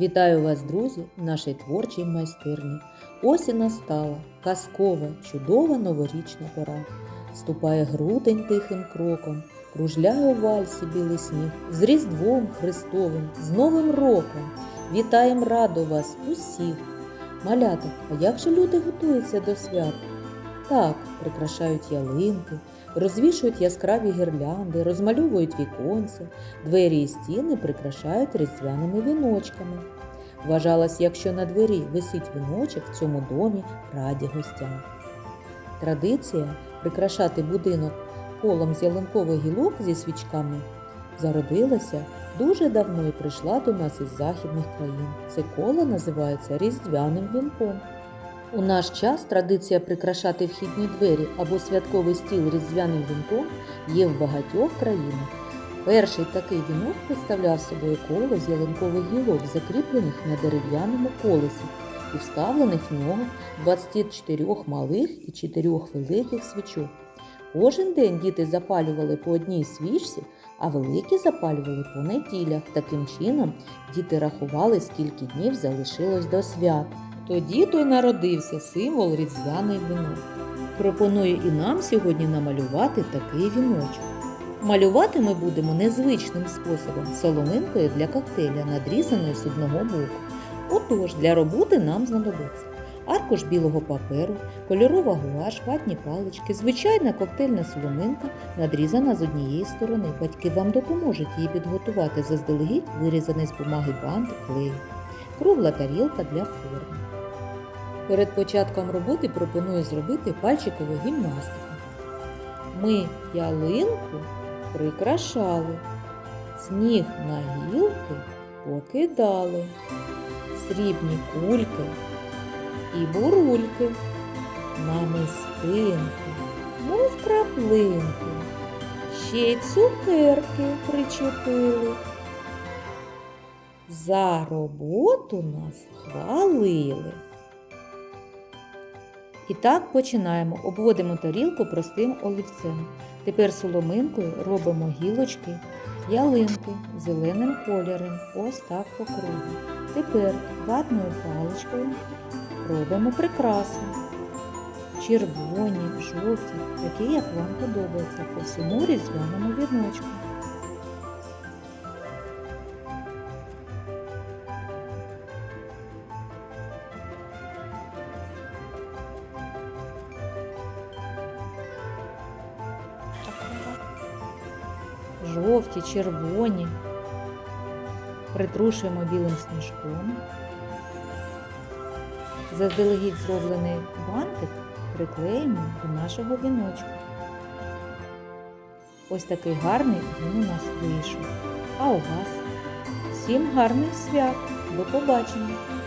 Вітаю вас, друзі, в нашій творчій майстерні. Ось і настала казкова, чудова новорічна пора. Ступає грудень тихим кроком, кружляє у вальсі білий сніг з Різдвом Христовим, з Новим роком. Вітаєм радо вас усіх. Малята, а як же люди готуються до свят? Так, прикрашають ялинки, розвішують яскраві гірлянди, розмальовують віконця, двері і стіни прикрашають різдвяними віночками. Вважалось, якщо на двері висить віночок, в цьому домі раді гостям. Традиція прикрашати будинок колом з ялинкових гілок зі свічками зародилася дуже давно і прийшла до нас із західних країн. Це коло називається різдвяним вінком. У наш час традиція прикрашати вхідні двері або святковий стіл різдвяним вінком є в багатьох країнах. Перший такий вінок представляв собою коло з ялинкових гілок, закріплених на дерев'яному колесі і вставлених в нього 24 малих і 4 великих свічок. Кожен день діти запалювали по одній свічці, а великі запалювали по неділях. Таким чином діти рахували, скільки днів залишилось до свят. Тоді то й народився символ різдвяний вінок. Пропоную і нам сьогодні намалювати такий віночок. Малювати ми будемо незвичним способом соломинкою для коктейля, надрізаною з одного боку. Отож, для роботи нам знадобиться аркуш білого паперу, кольорова гуаш, ватні палички, звичайна коктейльна соломинка, надрізана з однієї сторони. Батьки вам допоможуть її підготувати заздалегідь, вирізаний з бумаги бантик, клею, кругла тарілка для форми. Перед початком роботи пропоную зробити пальчикову гімнастику. Ми ялинку прикрашали, сніг на гілки покидали, срібні кульки і бурульки, намистинки, мов краплинки, ще й цукерки причепили. За роботу нас хвалили. І так починаємо. Обводимо тарілку простим олівцем. Тепер соломинкою робимо гілочки, ялинки зеленим кольором. Ось так по кругу. Тепер ватною паличкою робимо прикраси. Червоні, жовті, такі, як вам подобається, по всьому різдвяному віночку. Жовті, червоні. Притрушуємо білим сніжком. Заздалегідь зроблений бантик приклеїмо до нашого віночку. Ось такий гарний він у нас вийшов. А у вас всім гарних свят! До побачення!